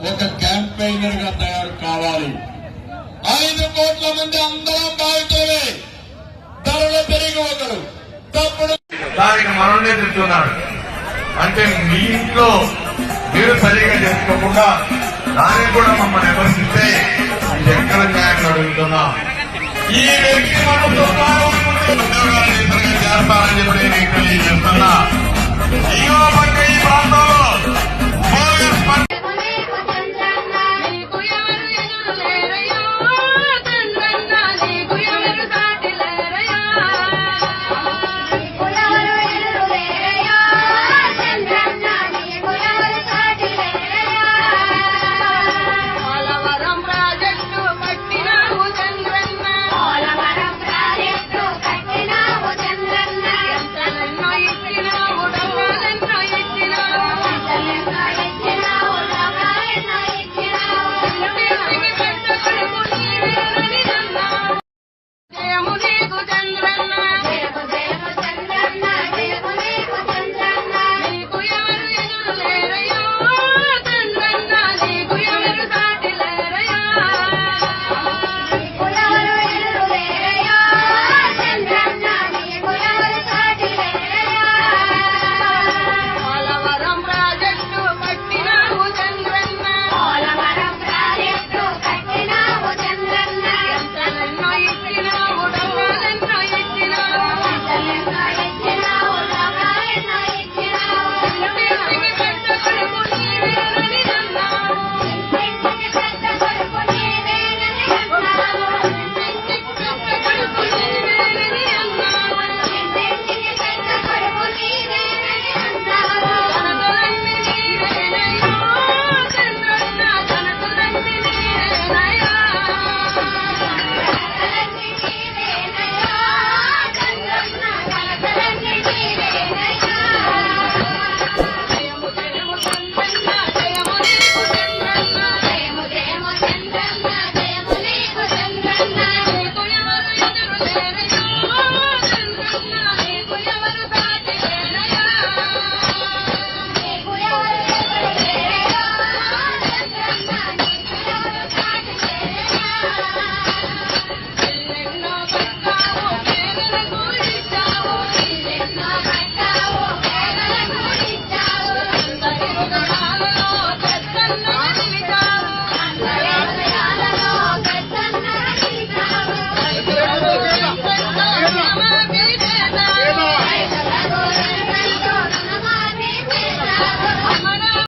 ఒక క్యాంపెయినర్గా తయారు కావాలి. ఐదు కోట్ల మంది అందరం బాధితులే ధరలు పెరిగి ఒకరు. తప్పుడు దానికి మనల్నే తింటున్నాడు అంటే మీ ఇంట్లో మీరు సరిగా చేసుకోకుండా దానికి కూడా మమ్మల్ని విమర్శిస్తే ఎక్కడ న్యాయం అడుగుతున్నా ఈ వ్యక్తి మనం ఉద్యోగాలు చేస్తారని చెప్పి నేను తెలియజేస్తున్నా. रामचंद्र